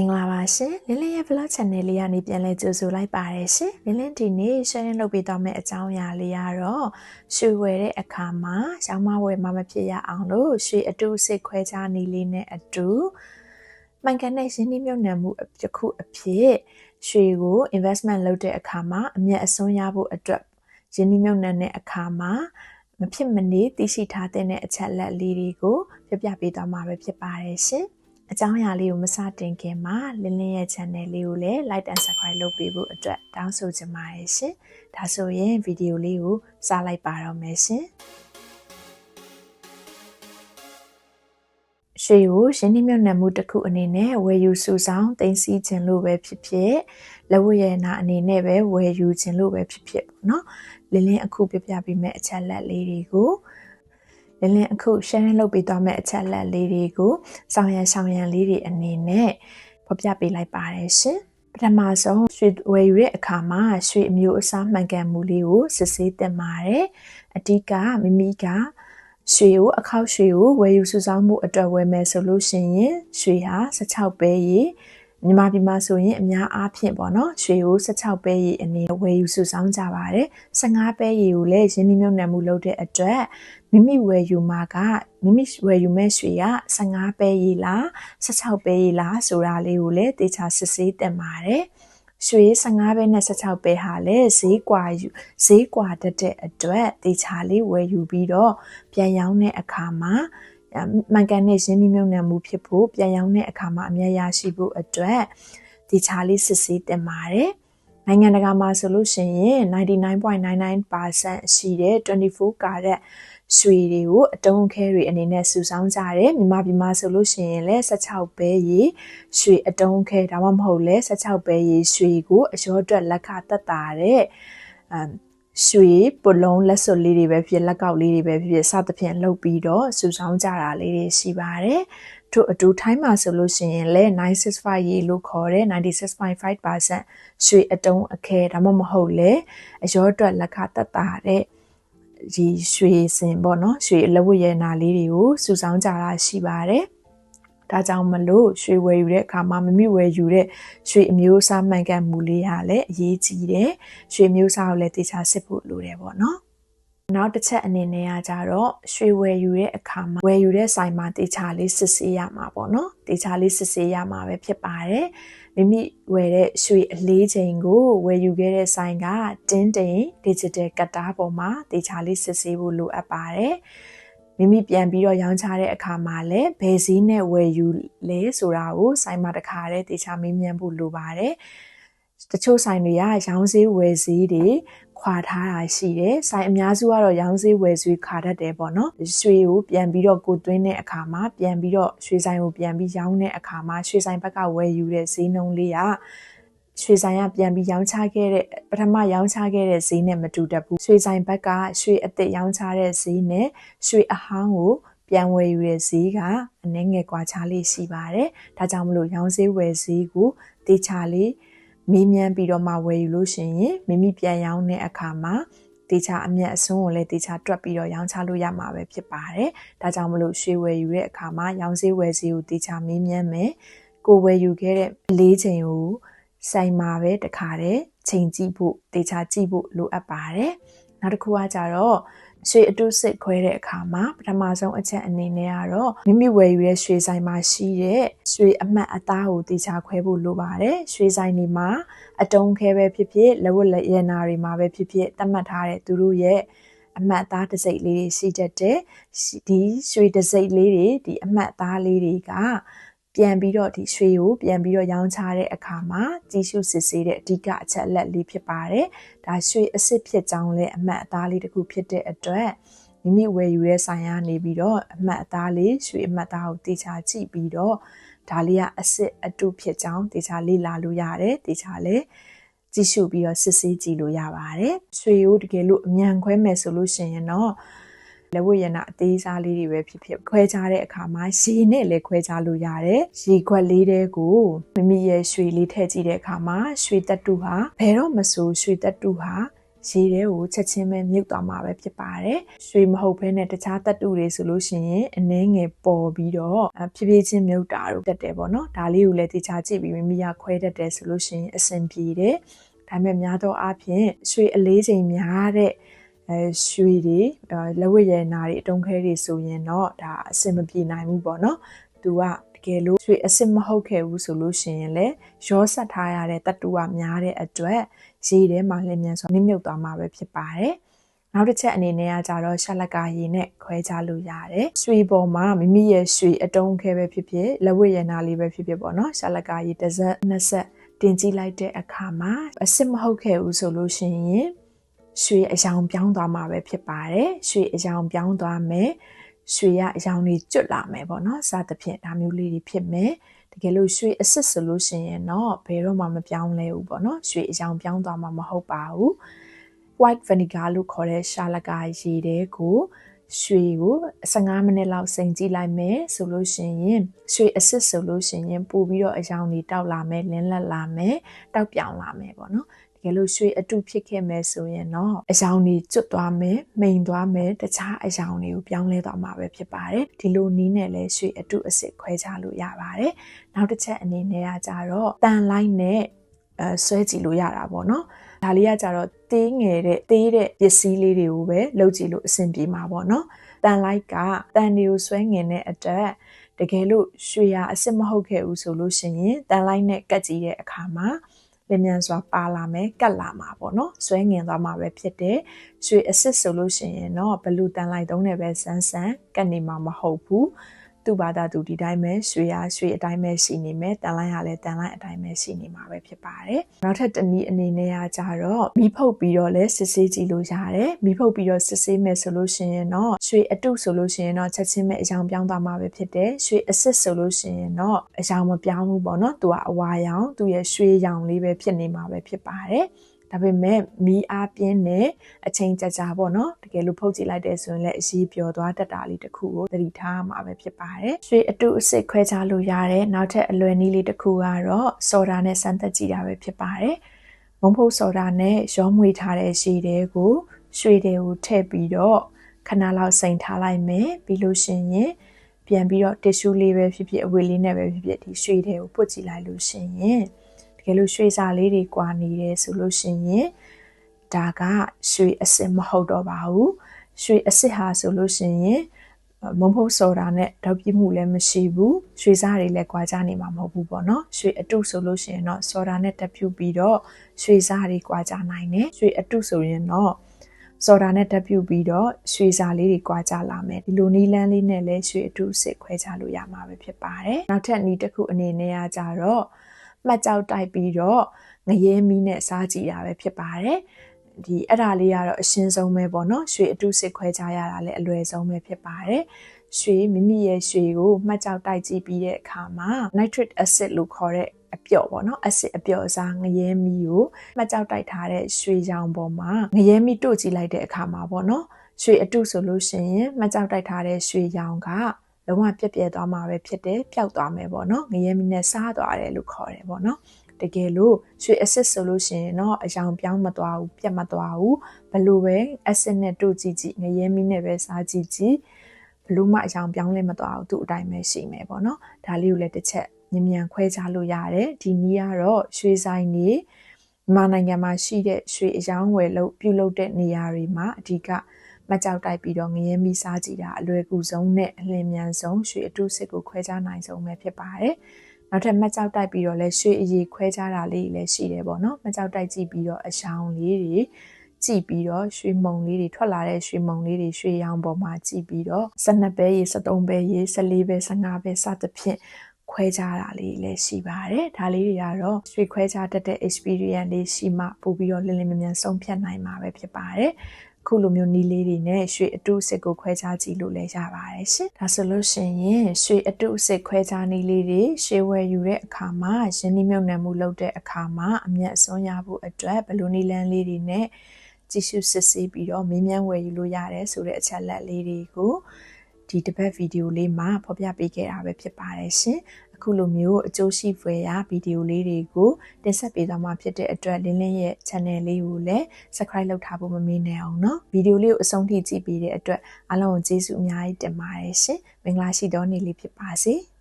မင်္ဂလာပါရှင်လင်းလင်းရဲ့ vlog channel လေးကနေပြန်လဲကြိုဆိုလိုက်ပါတယ်ရှင်လင်းလင်းဒီနေ့ share လုပ်ပေးသွားမယ့်အကြောင်းအရာလေးကတော့ရွှေဝယ်တဲ့အခါမှာရောင်းမဝယ်မမဖြစ်ရအောင်လို့ရွှေအတူစစ်ခွဲခြားနေလေးနဲ့အတူမှန်ကန်တဲ့ရင်းနှီးမြှုပ်နှံမှုတစ်ခုအဖြစ်ရွှေကို investment လုပ်တဲ့အခါမှာအမြတ်အစွန်းရဖို့အတွက်ရင်းနှီးမြှုပ်နှံတဲ့အခါမှာမဖြစ်မနေသိရှိထားတဲ့အချက်လက်လေးတွေကိုပြပြပေးသွားမှာပဲဖြစ်ပါတယ်ရှင်။ အကြောင်းအရာလေးကိုမစတင်ခင်မှာလင်းလင်းရဲ့ channel လေးကိုလည်း like and subscribe လုပ်ပေးဖို့အတွက်တောင်းဆိုချင်ပါတယ်ရှင်။ဒါဆိုရင်ဗီဒီယိုလေးကိုစလိုက်ပါတော့မယ်ရှင်။ရွှေကိုရင်းနှီးမြှုပ်နှံမှုတစ်ခုအနေနဲ့ဝယ်ယူစုဆောင်တင်စီခြင်းလို့ပဲဖြစ်ဖြစ်လက်ဝတ်ရနာအနေနဲ့ပဲဝယ်ယူခြင်းလို့ပဲဖြစ်ဖြစ်ပေါ့နော်လင်းလင်းအခုပြပြပေးမယ့်အချက်လက်လေးတွေကို လင်းလင်းအခု sharing လုပ်ပေးသွားမယ့်အချက်လက်လေးတွေကိုဆောင်ရန်ဆောင်ရန်လေးတွေအနေနဲ့ဖော်ပြပေးလိုက်ပါတယ်ရှင်ပထမဆုံးရွှေဝယ်ယူတဲ့အခါမှာရွှေအမျိုးအစားမှန်ကန်မှုလေးကိုစစ်ဆေးသင့်ပါတယ်အဓိကမိမိကရွှေကိုအခောက်ရွှေကိုဝယ်ယူစုဆောင်းမှုအတွက်ဝယ်မယ်ဆိုလို့ရှိရင်ရွှေဟာ16ပဲရေ မြန်မာပြည်မှာဆိုရင်အများအားဖြင့်ပေါ့နော်ရွှေကို16ပဲရေအနေနဲ့ဝယ်ယူစုဆောင်းကြပါတယ်15ပဲရေကိုလည်းရင်းနှီးမြှုပ်နှံမှုလုပ်တဲ့အတွက်မိမိဝယ်ယူမှာကမိမိဝယ်ယူမဲ့ရွှေက15ပဲရေလား16ပဲရေလားဆိုတာလေးကိုလည်းတေချာစစ်ဆေးတင်ပါတယ်ရွှေ15ပဲနဲ့16ပဲဟာလည်းဈေးကွာယူဈေးကွာတတ်တဲ့အတွက်တေချာလေးဝယ်ယူပြီးတော့ပြန်ရောင်းတဲ့အခါမှာ မှန်ကန်တဲ့ရင်းနှီးမြှုပ်နှံမှုဖြစ်ဖို့ပြန်ရောင်းတဲ့အခါမှာအမြတ်ရရှိဖို့အတွက်ဒီချာလေးစစ်ဆေးတင်ပါတယ်နိုင်ငံတကာမှာဆိုလို့ရှိရင်99.99%ရှိတဲ့24ကာရက်ရွှေတွေကိုအတုံးခဲတွေအနေနဲ့စုဆောင်းကြတယ်မြန်မာပြည်မှာဆိုလို့ရှိရင်လည်း16ပဲရေရွှေအတုံးခဲဒါမှမဟုတ်လဲ16ပဲရေရွှေကိုအရောအတွက်လက်ခတက်တာတဲ့အမ် ရွှေပုလုံးလက်စွပ်လေးတွေပဲဖြစ်လက်ကောက်လေးတွေပဲဖြစ်စသဖြင့်လုပ်ပြီးတော့စုဆောင်းကြတာလေးတွေရှိပါတယ်ထို့အတူထိုင်းမှာဆိုလို့ရှိရင်လည်း965ရေလို့ခေါ်တဲ့96.5%ရွှေအတုံးအခဲဒါမှမဟုတ်လေအရောအတွက်လက်ခတက်တာတဲ့ဒီရွှေစင်ပေါ့နော်ရွှေအလဝတ်ရနာလေးတွေကိုစုဆောင်းကြတာရှိပါတယ် ဒါကြောင့်မလို့ရွှေဝယ်ယူတဲ့အခါမှာမမိဝယ်ယူတဲ့ရွှေအမျိုးအစားမှန်ကန်မှုလေးဟာလည်းအရေးကြီးတယ်ရွှေမျိုးစားကိုလည်းတေချာစစ်ဖို့လိုတယ်ပေါ့နော်နောက်တစ်ချက်အနေနဲ့ကကြတော့ရွှေဝယ်ယူတဲ့အခါမှာဝယ်ယူတဲ့ဆိုင်မှာတေချာလေးစစ်ဆေးရမှာပေါ့နော်တေချာလေးစစ်ဆေးရမှာပဲဖြစ်ပါတယ်မိမိဝယ်တဲ့ရွှေအလေးချိန်ကိုဝယ်ယူခဲ့တဲ့ဆိုင်ကတင်းတိမ် digital ကတ်တားပေါ်မှာတေချာလေးစစ်ဆေးဖို့လိုအပ်ပါတယ် မိမိပြန်ပြီးတော့ရောင်းချတဲ့အခါမှာလည်းဘယ်ဈေးနဲ့ဝယ်ယူလဲဆိုတာကိုဆိုင်မှာတခါတည်းတေချာမေးမြန်းဖို့လိုပါတယ်တချို့ဆိုင်တွေကရောင်းဈေးဝယ်ဈေးတွေခွာထားတာရှိတယ်။ဆိုင်အများစုကတော့ရောင်းဈေးဝယ်ဈေးခါတတ်တယ်ပေါ့နော်။ရွှေကိုပြန်ပြီးတော့ကိုသွင်းတဲ့အခါမှာပြန်ပြီးတော့ရွှေဆိုင်ကိုပြန်ပြီးရောင်းတဲ့အခါမှာရွှေဆိုင်ဘက်ကဝယ်ယူတဲ့ဈေးနှုန်းလေးက ရွှေဆိုင်ကပြန်ပြီးရောင်းချခဲ့တဲ့ပထမရောင်းချခဲ့တဲ့ဈေးနဲ့မတူတတ်ဘူးရွှေဆိုင်ဘက်ကရွှေအစ်စ်ရောင်းချတဲ့ဈေးနဲ့ရွှေအဟောင်းကိုပြန်ဝယ်ယူတဲ့ဈေးကအနည်းငယ်ကွာခြားလေးရှိပါတယ်ဒါကြောင့်မလို့ရောင်းဈေးဝယ်ဈေးကိုတေချာလေးမေးမြန်းပြီးတော့မှဝယ်ယူလို့ရှိရင်မိမိပြန်ရောင်းတဲ့အခါမှာတေချာအမျက်အစွန်းကိုလည်းတေချာတွက်ပြီးတော့ရောင်းချလို့ရမှာပဲဖြစ်ပါတယ်။ဒါကြောင့်မလို့ရွှေဝယ်ယူတဲ့အခါမှာရောင်းဈေးဝယ်ဈေးကိုတေချာမေးမြန်းမယ်။ကိုဝယ်ယူခဲ့တဲ့လေးချိန်ကို ဆိုင်မှာပဲတခါတည်းချိန်ကြည့်ဖို့တေချာကြည့်ဖို့လိုအပ်ပါတယ်။နောက်တစ်ခုကကြတော့ရွှေအတုစစ်ခွဲတဲ့အခါမှာပထမဆုံးအချက်အနေနဲ့ကတော့မိမိဝယ်ယူတဲ့ရွှေဆိုင်မှာရှိတဲ့ရွှေအမှတ်အသားကိုတေချာခွဲဖို့လိုပါတယ်ရွှေဆိုင်တွေမှာအတုံးခဲပဲဖြစ်ဖြစ်လက်ဝတ်လက်ရနာတွေမှာပဲဖြစ်ဖြစ်တတ်မှတ်ထားတဲ့သူတို့ရဲ့အမှတ်အသားတစ်စိတ်လေးတွေရှိတတ်တယ်ဒီရွှေတစ်စိတ်လေးတွေဒီအမှတ်အသားလေးတွေက ပြန်ပြီးတော့ဒီရွှေကိုပြန်ပြီးတော့ရောင်းချတဲ့အခါမှာကြီးစုစစ်ဆေးတဲ့အဓိကအချက်အလက်လေးဖြစ်ပါတယ်။ဒါရွှေအစ်စ်ဖြစ်ကြောင်းလည်းအမှတ်အသားလေးတစ်ခုဖြစ်တဲ့အတွက်မိမိဝယ်ယူတဲ့ဆိုင်ကနေပြီးတော့အမှတ်အသားလေးရွှေအမှတ်အသားကိုတေချာကြည့်ပြီးတော့ဒါလေးကအစ်စ်အတုဖြစ်ကြောင်းတေချာလေ့လာလို့ရတယ်တေချာလည်းကြည့်ရှုပြီးတော့စစ်ဆေးကြည့်လို့ရပါတယ်။ရွှေကိုတကယ်လို့အမြန်ခွဲမယ်ဆိုလို့ရှိရင်တော့ လက်ဝတ်ရနအသေးစားလေးတွေပဲဖြစ်ဖြစ်ခွဲခြားတဲ့အခါမှာရေနဲ့လည်းခွဲခြားလို့ရတယ်ရေခွက်လေးတဲကိုမိမိရဲ့ရွှေလေးထည့်ကြည့်တဲ့အခါမှာရွှေတက်တူဟာဘယ်တော့မဆိုရွှေတက်တူဟာရေထဲကိုချက်ချင်းပဲမြုပ်သွားမှာပဲဖြစ်ပါတယ်ရွှေမဟုတ်ဘဲနဲ့တခြားတပ်တူတွေဆိုလို့ရှိရင်အနှဲငယ်ပေါ်ပြီးတော့ဖြည်းဖြည်းချင်းမြုပ်တာတို့တက်တယ်ပေါ့နော်ဒါလေးကိုလည်းတခြားကြည့်ပြီးမိမိကခွဲတတ်တယ်ဆိုလို့ရှိရင်အဆင်ပြေတယ်ဒါပေမဲ့များသောအားဖြင့်ရွှေအလေးချိန်များတဲ့ အဲရွှေတွေလက်ဝတ်ရည်နာတွေအတုံးခဲတွေဆိုရင်တော့ဒါအဆင်မပြေနိုင်ဘူးပေါ့နော်သူကတကယ်လို့ရွှေအစစ်မဟုတ်ခဲ့ဘူးဆိုလို့ရှိရင်လည်းရောဆက်ထားရတဲ့တတူကများတဲ့အတွက်ရေထဲမှာလင်းမြန်စွာနစ်မြုပ်သွားမှာပဲဖြစ်ပါတယ်နောက်တစ်ချက်အနေနဲ့ကကြတော့ရှလကာရည်နဲ့ခွဲခြားလို့ရတယ်။ရွှေပေါ်မှာမိမိရဲ့ရွှေအတုံးခဲပဲဖြစ်ဖြစ်လက်ဝတ်ရနာလေးပဲဖြစ်ဖြစ်ပေါ့နော်။ရှလကာရည်တစ်စက်နှစ်ဆက်တင်ကြည့်လိုက်တဲ့အခါမှာအစ်စ်မဟုတ်ခဲ့ဘူးဆိုလို့ရှိရင် ရွှေအယောင်ပြောင်းသွားမှာပဲဖြစ်ပါတယ်။ရွှေအယောင်ပြောင်းသွားမယ်။ရွှေရအယောင်တွေကျွတ်လာမယ်ပေါ့နော်စသဖြင့်ဒါမျိုးလေးတွေဖြစ်မယ်တကယ်လို့ရွှေအစ်စ်ဆိုလို့ရှိရင်တော့ဘယ်တော့မှမပြောင်းလဲဘူးပေါ့နော်ရွှေအယောင်ပြောင်းသွားမှာမဟုတ်ပါဘူး white vinegar လို့ခေါ်တဲ့ရှာလကာရေတဲကိုရွှေကို15မိနစ်လောက်စိမ်ကြည့်လိုက်မယ်ဆိုလို့ရှိရင်ရွှေအစစ်ဆိုလို့ရှိရင်ပို့ပြီးတော့အယောင်တွေတောက်လာမယ်လင်းလက်လာမယ်တောက်ပြောင်လာမယ်ပေါ့နော် တကယ်လို့ရွှေအတုဖြစ်ခဲ့မယ်ဆိုရင်တော့အယောင်တွေကျွတ်သွားမယ်မိန်သွားမယ်တခြားအယောင်တွေကိုပြောင်းလဲသွားမှာပဲဖြစ်ပါတယ်ဒီလိုနီးနဲ့လည်းရွှေအတုအစစ်ခွဲခြားလို့ရပါတယ်နောက်တစ်ချက်အနေနဲ့ကကြတော့တန်လိုက်နဲ့အဲဆွဲကြည့်လို့ရတာပေါ့နော်ဒါလေးကကြတော့သေးငယ်တဲ့သေးတဲ့ပစ္စည်းလေးတွေကိုပဲလုပ်ကြည့်လို့အဆင်ပြေမှာပေါ့နော်တန်လိုက်ကတန်တွေကိုဆွဲငင်တဲ့အတွက်တကယ်လို့ရွှေရအစ်စ်မဟုတ်ခဲ့ဘူးဆိုလို့ရှိရင်တန်လိုက်နဲ့ကတ်ကြည့်တဲ့အခါမှာ လျင်မြန်စွာပါလာမယ်ကတ်လာမှာပေါ့နော်ဆွဲငင်သွားမှာပဲဖြစ်တယ်ရွှေအစ်စ်ဆိုလို့ရှိရင်တော့ဘလူတန်လိုက်သုံးနဲ့ပဲဆန်းဆန်းကတ်နေမှာမဟုတ်ဘူး သူ့ဘာသာသူဒီတိုင်းပဲရွှေရရွှေအတိုင်းပဲရှိနေမယ်တန်လိုက်ရလဲတန်လိုက်အတိုင်းပဲရှိနေမှာပဲဖြစ်ပါတယ်နောက်ထပ်တနည်းအနေနဲ့ကကြတော့မိဖုတ်ပြီးတော့လဲစစ်ဆေးကြည့်လို့ရတယ်မိဖုတ်ပြီးတော့စစ်ဆေးမယ်ဆိုလို့ရှိရင်တော့ရွှေအတုဆိုလို့ရှိရင်တော့ချက်ချင်းပဲအယောင်ပြောင်းသွားမှာပဲဖြစ်တယ်ရွှေအစစ်ဆိုလို့ရှိရင်တော့အယောင်မပြောင်းဘူးပေါ့နော်သူကအဝါရောင်သူရဲ့ရွှေရောင်လေးပဲဖြစ်နေမှာပဲဖြစ်ပါတယ် ဒါပေမဲ့မီးအားပြင်းနဲ့အချိန်ကြာကြာပေါ့နော်တကယ်လို့ဖုတ်ကြည့်လိုက်တဲ့ဆိုရင်လည်းအရေးပျော်သွားတတ်တာလေးတစ်ခုကိုသတိထားမှာပဲဖြစ်ပါတယ်ရွှေအတုအစစ်ခွဲခြားလို့ရတယ်နောက်ထပ်အလွယ်နည်းလေးတစ်ခုကတော့စော်ဒါနဲ့စမ်းသပ်ကြည့်တာပဲဖြစ်ပါတယ်မုံဖုတ်စော်ဒါနဲ့ရောမွေထားတဲ့ရှည်တွေကိုရွှေတွေကိုထည့်ပြီးတော့ခဏလောက်စိန်ထားလိုက်မယ်ပြီးလို့ရှိရင်ပြန်ပြီးတော့တစ်ရှူးလေးပဲဖြစ်ဖြစ်အဝေးလေးနဲ့ပဲဖြစ်ဖြစ်ဒီရွှေတွေကိုပုတ်ကြည့်လိုက်လို့ရှိရင်က ယ်လို့ရွှေစာလေးတွေကွာနေတယ်ဆိုလို့ရှိရင်ဒါကရွှေအစ်စ်မဟုတ်တော့ပါဘူးရွှေအစ်စ်ဟာဆိုလို့ရှိရင်မုံဖုတ်စော်တာနဲ့တောက်ပြမှုလည်းမရှိဘူးရွှေစားတွေလည်းကွာကြနေမှာမဟုတ်ဘူးပေါ့နော်ရွှေအတုဆိုလို့ရှိရင်တော့စော်တာနဲ့တက်ပြူပြီးတော့ရွှေစားတွေကွာကြနိုင်တယ်ရွှေအတုဆိုရင်တော့စော်ဒါနဲ့တက်ပြုတ်ပြီးတော့ရွှေစာလေးတွေကွာကြလာမယ်ဒီလိုနီးလန်းလေးနဲ့လည်းရွှေအတုစစ်ခွဲခြားလို့ရမှာပဲဖြစ်ပါတယ်နောက်ထပ်နီးတစ်ခုအနေနဲ့ကကြတော့ မှတ်ကြောက်တိုက်ပြီးတော့ငရဲမီးနဲ့စားကြည့်တာပဲဖြစ်ပါတယ်ဒီအဲ့ဒါလေးကတော့အရှင်းဆုံးပဲပေါ့နော်ရွှေအတုစစ်ခွဲခြားရတာလည်းအလွယ်ဆုံးပဲဖြစ်ပါတယ်ရွှေမိမိရဲ့ရွှေကိုမှတ်ကြောက်တိုက်ကြည့်ပြီးတဲ့အခါမှာ nitric acid လို့ခေါ်တဲ့အပျော့ပေါ့နော် acid အပျော့စားငရဲမီးကိုမှတ်ကြောက်တိုက်ထားတဲ့ရွှေရောင်ပေါ်မှာငရဲမီးတို့ကြည့်လိုက်တဲ့အခါမှာပေါ့နော်ရွှေအတုဆိုလို့ရှိရင်မှတ်ကြောက်တိုက်ထားတဲ့ရွှေရောင်က လုံးဝပြက်ပြက်သွားမှာပဲဖြစ်တယ်ပျောက်သွားမယ်ပေါ့နော်ငရဲမီနဲ့စားသွားတယ်လို့ခေါ်တယ်ပေါ့နော်တကယ်လို့ရွှေ acid ဆိုလို့ရှိရင်တော့အယောင်ပြောင်းမသွားဘူးပြတ်မသွားဘူးဘလို့ပဲ acid နဲ့တို့ကြည့်ကြည့်ငရဲမီနဲ့ပဲစားကြည့်ကြည့်ဘလို့မှအယောင်ပြောင်းလဲမသွားဘူးသူ့အတိုင်းပဲရှိမယ်ပေါ့နော်ဒါလေးကိုလည်းတစ်ချက်မြန်မြန်ခွဲခြားလို့ရတယ်ဒီနည်းကတော့ရွှေဆိုင်နေမြန်မာနိုင်ငံမှာရှိတဲ့ရွှေအယောင်ဝယ်လို့ပြုလုပ်တဲ့နေရာတွေမှာအဓိက မကြောက်တိုက်ပြီးတော့ငရဲမီစားကြည့်တာအလွယ်ကူဆုံးနဲ့အလင်းမြန်ဆုံးရွှေအတုစစ်ကိုခွဲခြားနိုင်ဆုံးပဲဖြစ်ပါတယ်။နောက်ထပ်မကြောက်တိုက်ပြီးတော့လဲရွှေအရေးခွဲခြားတာလေးလည်းရှိတယ်ပေါ့နော်။မကြောက်တိုက်ကြည့်ပြီးတော့အရှောင်းလေးတွေကြည့်ပြီးတော့ရွှေမုံလေးတွေထွက်လာတဲ့ရွှေမုံလေးတွေရွှေရောင်ပေါ်မှာကြည့်ပြီးတော့12ပဲရေ73ပဲရေ14ပဲ15ပဲစသဖြင့်ခွဲခြားတာလေးလည်းရှိပါတယ်ဒါလေးတွေကတော့ရွှေခွဲခြားတတ်တဲ့ experience လေးရှိမှပို့ပြီးတော့လင်းလင်းမြန်မြန်ဆုံးဖြတ်နိုင်မှာပဲဖြစ်ပါတယ် ခုလိုမျိုးနီးလေးတွေနဲ့ရွှေအတုစစ်ကိုခွဲခြားကြည့်လို့လည်းရပါတယ်ရှင်။ဒါဆိုလို့ရှိရင်ရွှေအတုစစ်ခွဲခြားနီးလေးတွေရွှေဝယ်ယူတဲ့အခါမှာရင်းနှီးမြှုပ်နှံမှုလုပ်တဲ့အခါမှာအမျက်အစွန်းရဖို့အတွက်ဘလိုနီလန်းလေးတွေနဲ့ကြည့်ရှုစစ်ဆေးပြီးတော့မင်းမြန်းဝယ်ယူလို့ရတယ်ဆိုတဲ့အချက်လက်လေးတွေကိုဒီတစ်ပတ်ဗီဒီယိုလေးမှာဖော်ပြပေးခဲ့တာပဲဖြစ်ပါတယ်ရှင် အခုလိုမျိုးအကျိုးရှိဖွယ်ရာဗီဒီယိုလေးတွေကိုတင်ဆက်ပေးသွားမှာဖြစ်တဲ့အတွက်လင်းလင်းရဲ့ channel လေးကိုလည်း subscribe လုပ်ထားဖို့မမေ့နဲ့အောင်နော်ဗီဒီယိုလေးကိုအဆုံးထိကြည့်ပေးတဲ့အတွက်အားလုံးကိုကျေးဇူးအများကြီးတင်ပါတယ်ရှင်မင်္ဂလာရှိသောနေ့လေးဖြစ်ပါစေ။